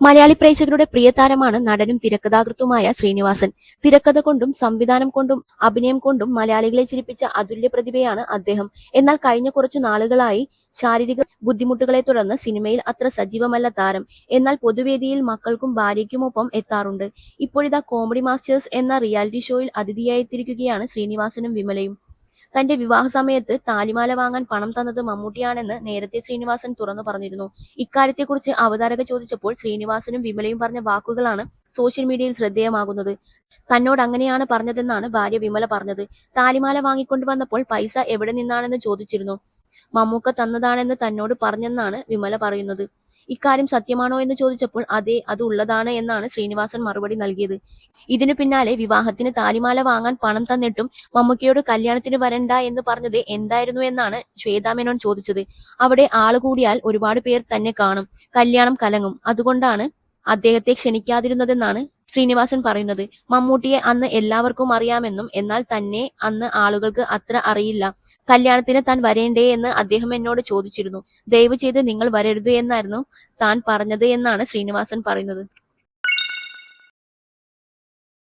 മലയാളി പ്രേക്ഷകരുടെ പ്രിയ താരമാണ് നടനും തിരക്കഥാകൃത്തുമായ ശ്രീനിവാസൻ. തിരക്കഥ കൊണ്ടും സംവിധാനം കൊണ്ടും അഭിനയം കൊണ്ടും മലയാളികളെ ചിരിപ്പിച്ച അതുല്യ പ്രതിഭയാണ് അദ്ദേഹം. എന്നാൽ കഴിഞ്ഞ കുറച്ചു നാളുകളായി ശാരീരിക ബുദ്ധിമുട്ടുകളെ തുടർന്ന് സിനിമയിൽ അത്ര സജീവമല്ല താരം. എന്നാൽ പൊതുവേദിയിൽ മക്കൾക്കും ഭാര്യയ്ക്കുമൊപ്പം എത്താറുണ്ട്. ഇപ്പോഴിതാ കോമഡി മാസ്റ്റേഴ്സ് എന്ന റിയാലിറ്റി ഷോയിൽ അതിഥിയായെത്തിയിരിക്കുകയാണ് ശ്രീനിവാസനും വിമലയും. തന്റെ വിവാഹ സമയത്ത് താലിമാല വാങ്ങാൻ പണം തന്നത് മമ്മൂട്ടിയാണെന്ന് നേരത്തെ ശ്രീനിവാസൻ തുറന്നു പറഞ്ഞിരുന്നു. ഇക്കാര്യത്തെക്കുറിച്ച് അവതാരക ചോദിച്ചപ്പോൾ ശ്രീനിവാസനും വിമലയും പറഞ്ഞ വാക്കുകളാണ് സോഷ്യൽ മീഡിയയിൽ ശ്രദ്ധേയമാകുന്നത്. തന്നോട് അങ്ങനെയാണ് പറഞ്ഞതെന്നാണ് ഭാര്യ വിമല പറഞ്ഞത്. താലിമാല വാങ്ങിക്കൊണ്ടു വന്നപ്പോൾ പൈസ എവിടെ നിന്നാണെന്ന് ചോദിച്ചിരുന്നു. മമ്മൂക്ക തന്നതാണെന്ന് തന്നോട് പറഞ്ഞെന്നാണ് വിമല പറയുന്നത്. ഇക്കാര്യം സത്യമാണോ എന്ന് ചോദിച്ചപ്പോൾ അതെ അത് ഉള്ളതാണ് എന്നാണ് ശ്രീനിവാസൻ മറുപടി നൽകിയത്. ഇതിനു പിന്നാലെ വിവാഹത്തിന് താലിമാല വാങ്ങാൻ പണം തന്നിട്ടും മമ്മൂക്കയോട് കല്യാണത്തിന് വരണ്ട എന്ന് പറഞ്ഞത് എന്തായിരുന്നു എന്നാണ് ശ്വേതാ മേനോൻ ചോദിച്ചത്. അവിടെ ആളുകൂടിയാൽ ഒരുപാട് പേർ തന്നെ കാണും. കല്യാണം കലങ്ങും. അതുകൊണ്ടാണ് അദ്ദേഹത്തെ ക്ഷണിക്കാതിരുന്നതെന്നാണ് ശ്രീനിവാസൻ പറയുന്നത്. മമ്മൂട്ടിയെ അന്ന് എല്ലാവർക്കും അറിയാമെന്നും എന്നാൽ തന്നെ അന്ന് ആളുകൾക്ക് അത്ര അറിയില്ല. കല്യാണത്തിന് താൻ വരേണ്ടേ എന്ന് അദ്ദേഹം എന്നോട് ചോദിച്ചിരുന്നു. ദയവ് ചെയ്ത് നിങ്ങൾ വരരുത് എന്നായിരുന്നു താൻ പറഞ്ഞത് എന്നാണ് ശ്രീനിവാസൻ പറയുന്നത്.